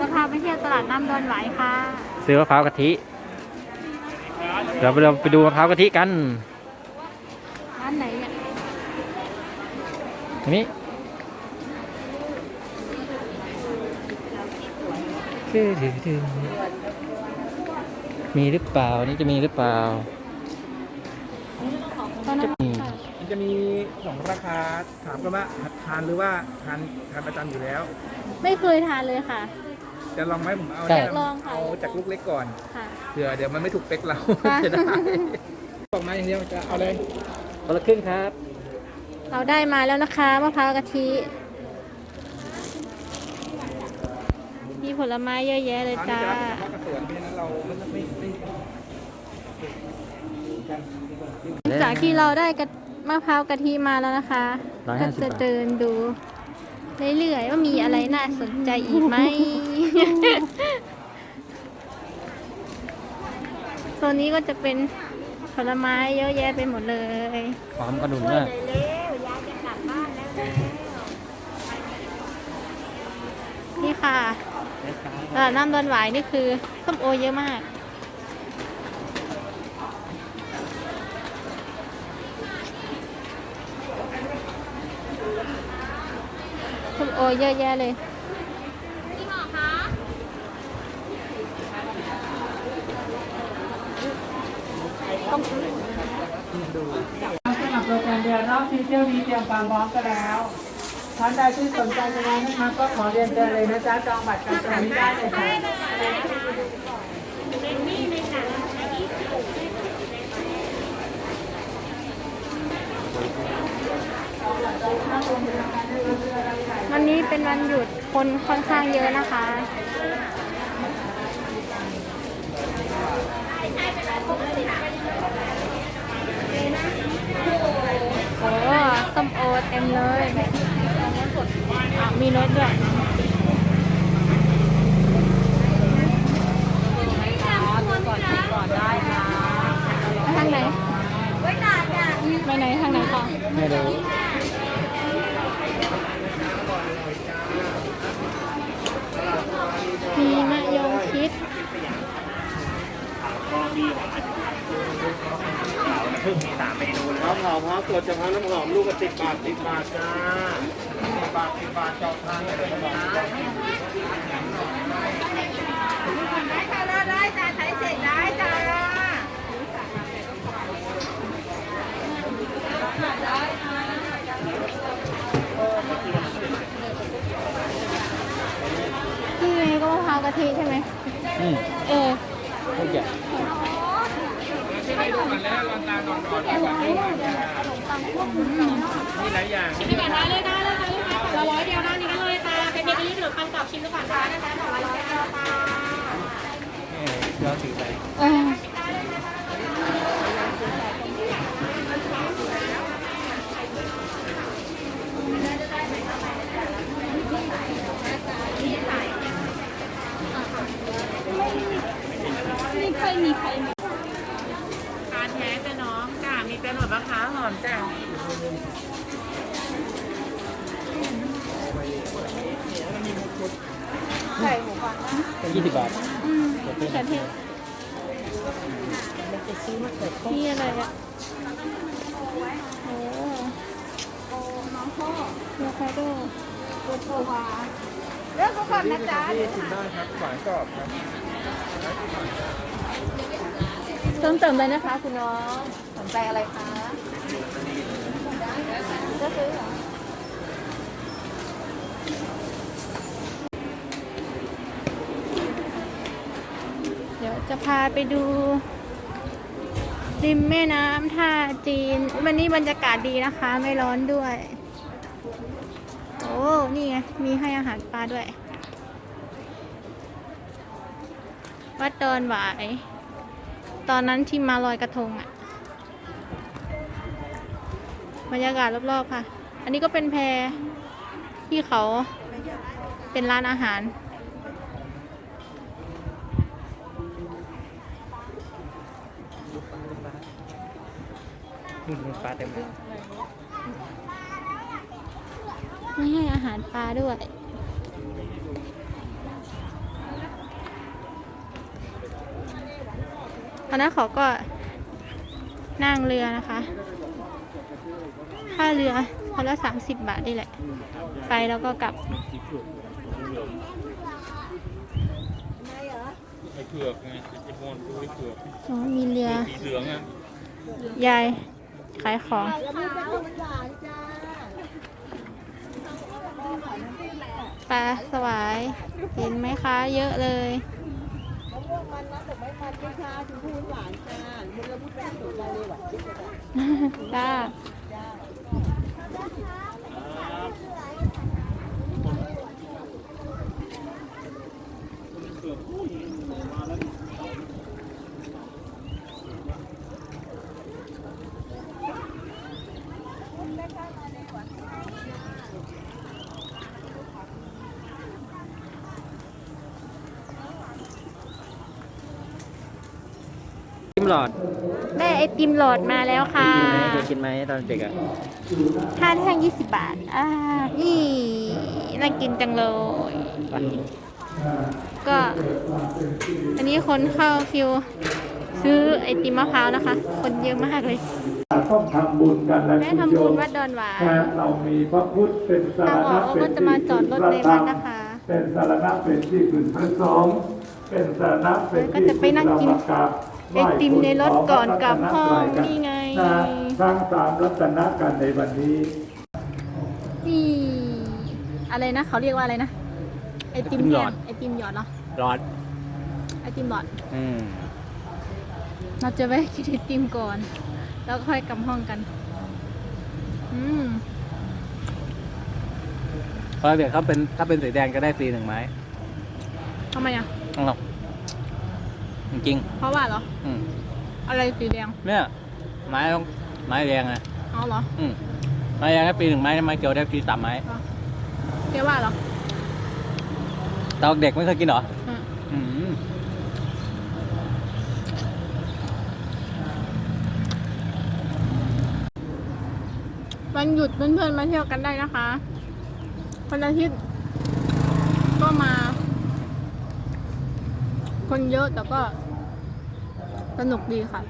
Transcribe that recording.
จะพาไปเที่ยวตลาดน้ำดอนไหวายค่ะซื้อมะพร้าวกะทิ เดี๋ยวเราไปดูมะพร้าวกะทิกันร้านไหนเนี่ยอันนี้มีหรือเปล่า นี่จะมีหรือเปล่า ตอนนั้นอืมมันจะมีสองราคาถามกันว่าทานหรือว่าทานทานประจำอยู่แล้ว ไม่เคยทานเลยค่ะ จะลองไหมผมเอาใช่ แนะนำลองค่ะ เอาจากลูกเล็กก่อนค่ะ เผื่อเดี๋ยวมันไม่ถูกเป๊กเราค่ะ จะได้บอกมาอย่างเดียวจะเอาเลยคนละครึ่งครับ เราได้มาแล้วนะคะมะพร้าวกะทิมีผลไม้เยอะแยะเลยคราวนี้จ้าจะรับเฉพาะกระสวนเพราะฉะนั้นเราไม่ไม่ไม่จากที่เราได้กะ มะพร้าวกะทิมาแล้วนะคะ ร้อยก็ห้าสิบจะบาท เดินดู เรื่อยๆว่ามีอะไรน่าสนใจอีกไหม โซนนี้ก็จะเป็นผลไม้เยอะแยะไปหมดเลยความกระดุนมากนี่ค่ะตลาดน้ำดอนหวายนี่คือส้มโอเยอะมาก ส้มโอเยอะแยะเลยสำหรับโปรแกรมเดือนรอบที่เที่ยวนี้เตรียมความพร้อมกันแล้วท่านใดที่สนใจจะมานะคะก็ขอเรียนเชิญเลยนะจ๊ะจองบัตรกันตรงนี้ได้เลยค่ะวั นนี้เป็นวันหยุดคนค่อนข้างเยอะนะคะ โอ้ส้มโอเต็มเลยอะมีรถด้วยทางไหน ไปไหนทางไหนต่อไม่รู้ มีมะยงชิด น้ำหอมฮะตรวจเฉพาะน้ำหอมลูกละสิบบาทสิบบาทจ้าสิบบาทสิบบาทจองทางได้เลยนะที่นี่ก็มะพร้าวกะทิใช่ไหม อืมเออ ทุกอย่างที่ให้ดูกันแล้วรอนตาหนอนนอนแบบนี้ มีหลายอย่างนี่ก่อนได้เลยได้เลยค่ะลูกค้าขอละร้อยเดียวด้านี้ก็เลยค่ะเป็นเบเกอรี่หรือคำตอบชิมดูก่อนได้นะคะขอละร้อยเดียวค่ะย้อนถือไปเออไม่เคยมีใครมา ทานแท้แต่น้องจ้ามีเป็นหมดมะพร้าวหอมจ้ายี่สิบบาทอืมมะเขือเทศนี่อะไรอะโอ้น้องพ่อโยคาโดโกโทวาเลือกเขาก่อนนะจ๊ะที่ชิมได้ครับหวานกรอบครับเติมเติมเลยนะคะ คุณน้องสนใจอะไรคะ ซื้อเหรอเดี๋ยวจะพาไปดู ริมแม่น้ำท่าจีน วันนี้บรรยากาศดีนะคะ ไม่ร้อนด้วย โอ้ นี่ไง มีให้อาหารปลาด้วย วัดดอนหวาย ตอนนั้นที่มาลอยกระทงอะ่ะ บรรยากาศรอบๆค่ะ อันนี้ก็เป็นแพที่เขาเป็นร้านอาหาร นู่ปลาเต็มเลยไม่ให้อาหารปลาด้วย ตอนนั้นเขาก็นั่งเรือนะคะ ค่าเรือคนละสามสิบบาทนี่แหละ ไปแล้วก็กลับไอ้เผือกไงไอ้บอลดูไอ้เผือกอ๋อมีเรือ สีเหลืองอะยาย ขายของ ปลาสวาย เห็นไหมคะ เยอะเลยจ้า จิ้มหลอดได้ไอติมโหลดมาแล้วค่ะกินไหมเคยกินไหมตอนเด็กอะ ห้าแท่งยี่สิบบาท อ่า นี่น่ากินจังเลย ก็ อันนี้คนเข้าคิว ซื้อไอติมมะพร้าวนะคะ คนเยอะมากเลย ต้องทำบุญกันและแม่คุณทำโยบุญมวัดดอนหวายนะเรามีพระพุทธเป็นสารทางอณะอกเป็นก็จะมาจอดรถในวัดนะคะ เป็นสารณะเป็นที่พึ่งพระสงฆ์เป็นสารณะเป็นก็ที่จะไปนั่งกินพึ่เรามากราบไหว้ไอติมในรถก่อนกลับห้องขพระรัตนี่ไง นะสร้างสามรัตนะกันในวันนี้ นี่อะไรนะ เขาเรียกว่าอะไรนะ ไอติมไอติมหลแห้องดไอติมหยอดเหรอหลอด ไอติมหลอด อืม เราจะไปกินไอติมก่อน แล้วค่อยกลับห้องกัน อืม เพราะเด็กเขาเป็นถ้าเป็นสีแดงก็ได้ฟรีหนึ่งไม้ทำไมอะ ต้องหรอกจริงเพราะว่าเหรอ ๆอืมอะไรสีแดง เนี่ย ไม้ต้อง ไม้แดงไงเอาเหรอ อืมไม้แดงได้ฟรีหนึ่งไม้ไม้เกียวได้ฟรีสามไม้เรียกว่าเหรอตอนเด็กไม่เคยกินเหรออืมอืมวันหยุดเพื่อนๆมาเที่ยวกันได้นะคะวันอาทิตย์ก็มา คนเยอะแต่ก็สนุกดีค่ะ